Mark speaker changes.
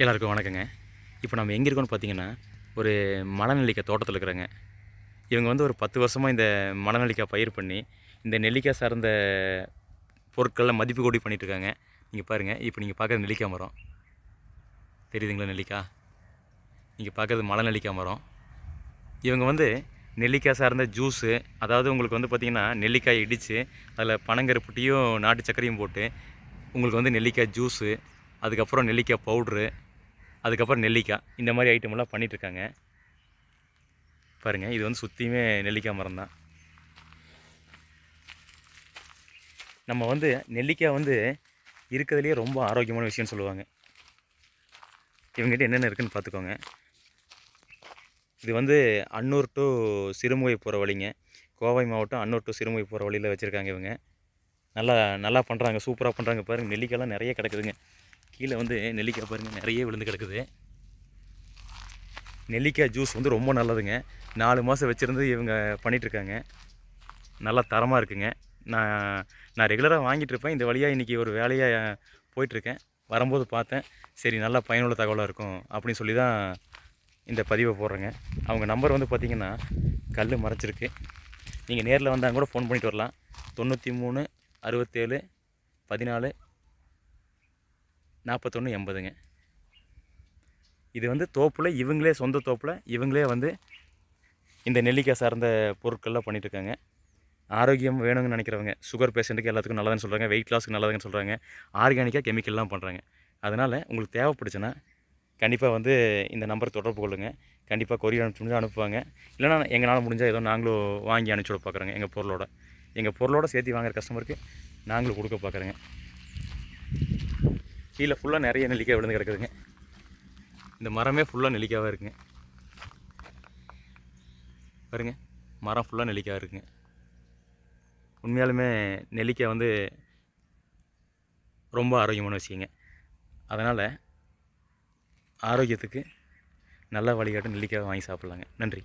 Speaker 1: எல்லாருக்கும் வணக்கங்க. இப்போ நம்ம எங்கே இருக்கோம்னு பார்த்தீங்கன்னா ஒரு மலநெல்லிக்காய் தோட்டத்தில் இருக்கிறாங்க. இவங்க வந்து ஒரு பத்து வருஷமாக இந்த மலநெல்லிக்காய் பயிர் பண்ணி இந்த நெல்லிக்காய் சார்ந்த பொருட்களில் மதிப்பு கூடி பண்ணிகிட்ருக்காங்க இருக்காங்க நீங்கள் பாருங்கள் இப்போ நீங்கள் பார்க்குறது நெல்லிக்காய் மரம். தெரியுதுங்களா நெல்லிக்காய் நீங்கள் பார்க்குறது மலை நெல்லிக்காய் மரம். இவங்க வந்து நெல்லிக்காய் சார்ந்த ஜூஸு அதாவது உங்களுக்கு வந்து பார்த்திங்கன்னா நெல்லிக்காய் இடித்து அதில் பனங்கருப்புட்டியும் நாட்டு சர்க்கரையும் போட்டு உங்களுக்கு வந்து நெல்லிக்காய் ஜூஸு அதுக்கப்புறம் நெல்லிக்காய் பவுட்ரு அதுக்கப்புறம் நெல்லிக்காய் இந்த மாதிரி ஐட்டமெல்லாம் பண்ணிகிட்ருக்காங்க பாருங்கள் இது வந்து சுற்றியுமே நெல்லிக்காய் மரம் தான். நம்ம வந்து நெல்லிக்காய் வந்து இருக்கிறதுலையே ரொம்ப ஆரோக்கியமான விஷயம்னு சொல்லுவாங்க. இவங்ககிட்ட என்னென்ன இருக்குதுன்னு பார்த்துக்கோங்க. இது வந்து அன்னூர் டு சிறுமுகை போகிற வழிங்க. கோவை மாவட்டம் அன்னூர் டு சிறுமுகை போகிற வழியில் வச்சுருக்காங்க இவங்க. நல்லா நல்லா பண்ணுறாங்க சூப்பராக பண்ணுறாங்க பாருங்கள் நெல்லிக்காய்லாம் நிறைய கிடக்குதுங்க. கீழே வந்து நெல்லிக்காய் பாருங்கள் நிறைய விழுந்து கிடக்குது. நெல்லிக்காய் ஜூஸ் வந்து ரொம்ப நல்லதுங்க. நாலு மாதம் வச்சுருந்து இவங்க பண்ணிகிட்ருக்காங்க நல்லா தரமாக இருக்குங்க. நான் நான் ரெகுலராக வாங்கிட்டு இருப்பேன். இந்த வழியாக இன்றைக்கி ஒரு வேலையாக போயிட்டுருக்கேன். வரும்போது பார்த்தேன். சரி நல்லா பயனுள்ள தகவலாக இருக்கும் அப்படின்னு சொல்லி தான் இந்த பதிவை போடுறேங்க. அவங்க நம்பர் வந்து பார்த்திங்கன்னா கல் மறைச்சிருக்கு. நீங்கள் நேரில் வந்தால் கூட ஃபோன் பண்ணிட்டு வரலாம். தொண்ணூற்றி மூணு அறுபத்தேழு பதினாலு நாற்பத்தொன்று எண்பதுங்க. இது வந்து தோப்பில் இவங்களே சொந்த தோப்பில் இவங்களே வந்து இந்த நெல்லிக்காய் சார்ந்த பொருட்கள்லாம் பண்ணிட்டு இருக்காங்க ஆரோக்கியம் வேணும்னு நினைக்கிறவங்க சுகர் பேஷண்ட்டுக்கு எல்லாத்துக்கும் நல்லதுன்னு சொல்கிறாங்க வெயிட் லாஸ்க்கு நல்லதுன்னு சொல்கிறாங்க ஆர்கானிக்காக கெமிக்கல்லாம் பண்ணுறாங்க அதனால் உங்களுக்கு தேவைப்படுச்சுன்னா கண்டிப்பாக வந்து இந்த நம்பர் தொடர்பு கொள்ளுங்கள் கண்டிப்பாக கொரியர் அனுப்பிச்சு அனுப்புவாங்க. இல்லைனா எங்களால் முடிஞ்சால் ஏதோ நாங்களும் வாங்கி அனுப்பிச்சி விட பார்க்குறோங்க எங்கள் பொருளோட. எங்கள் பொருளோட சேர்த்து வாங்குற கஸ்டமருக்கு நாங்களும் கொடுக்க பார்க்குறோங்க. கீழே ஃபுல்லாக நிறைய நெல்லிக்காய் விழுந்து கிடக்குதுங்க. இந்த மரமே ஃபுல்லாக நெல்லிக்காவாக இருக்குங்க. பாருங்க மரம் ஃபுல்லாக நெல்லிக்காய் இருக்குங்க. உண்மையாலுமே நெல்லிக்காய் வந்து ரொம்ப ஆரோக்கியமான விஷயங்க. அதனால் ஆரோக்கியத்துக்கு நல்ல வழிகாட்டு நெல்லிக்காய் வாங்கி சாப்பிட்லாங்க. நன்றி.